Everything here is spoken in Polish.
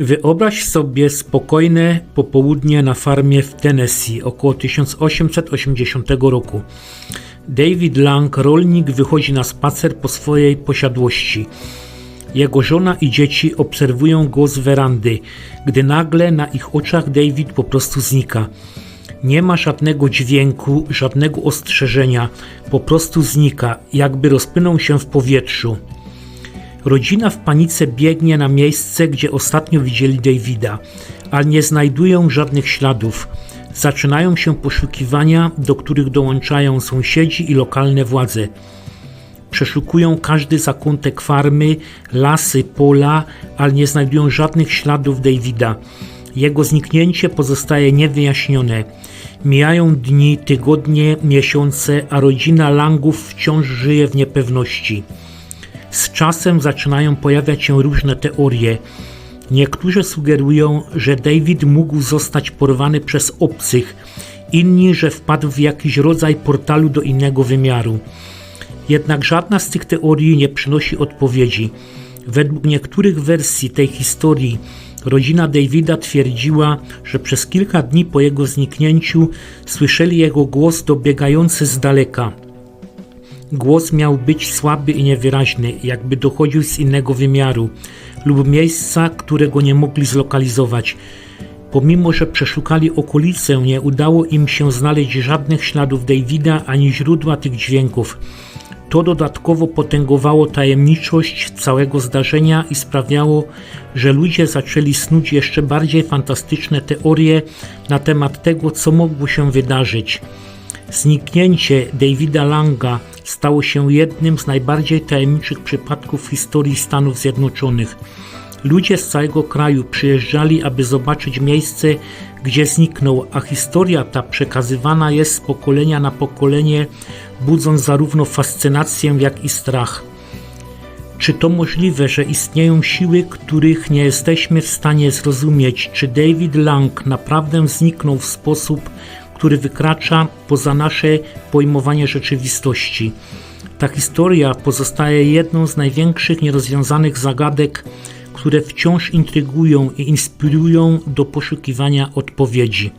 Wyobraź sobie spokojne popołudnie na farmie w Tennessee około 1880 roku. David Lang, rolnik, wychodzi na spacer po swojej posiadłości. Jego żona i dzieci obserwują go z werandy, gdy nagle na ich oczach David po prostu znika. Nie ma żadnego dźwięku, żadnego ostrzeżenia, po prostu znika, jakby rozpłynął się w powietrzu. Rodzina w panice biegnie na miejsce, gdzie ostatnio widzieli Davida, ale nie znajdują żadnych śladów. Zaczynają się poszukiwania, do których dołączają sąsiedzi i lokalne władze. Przeszukują każdy zakątek farmy, lasy, pola, ale nie znajdują żadnych śladów Davida. Jego zniknięcie pozostaje niewyjaśnione. Mijają dni, tygodnie, miesiące, a rodzina Langów wciąż żyje w niepewności. Z czasem zaczynają pojawiać się różne teorie. Niektórzy sugerują, że David mógł zostać porwany przez obcych, inni, że wpadł w jakiś rodzaj portalu do innego wymiaru. Jednak żadna z tych teorii nie przynosi odpowiedzi. Według niektórych wersji tej historii rodzina Davida twierdziła, że przez kilka dni po jego zniknięciu słyszeli jego głos dobiegający z daleka. Głos miał być słaby i niewyraźny, jakby dochodził z innego wymiaru lub miejsca, którego nie mogli zlokalizować. Pomimo, że przeszukali okolice, nie udało im się znaleźć żadnych śladów Davida ani źródła tych dźwięków. To dodatkowo potęgowało tajemniczość całego zdarzenia i sprawiało, że ludzie zaczęli snuć jeszcze bardziej fantastyczne teorie na temat tego, co mogło się wydarzyć. Zniknięcie Davida Langa stało się jednym z najbardziej tajemniczych przypadków w historii Stanów Zjednoczonych. Ludzie z całego kraju przyjeżdżali, aby zobaczyć miejsce, gdzie zniknął, a historia ta przekazywana jest z pokolenia na pokolenie, budząc zarówno fascynację, jak i strach. Czy to możliwe, że istnieją siły, których nie jesteśmy w stanie zrozumieć? Czy David Lang naprawdę zniknął w sposób, który wykracza poza nasze pojmowanie rzeczywistości? Ta historia pozostaje jedną z największych nierozwiązanych zagadek, które wciąż intrygują i inspirują do poszukiwania odpowiedzi.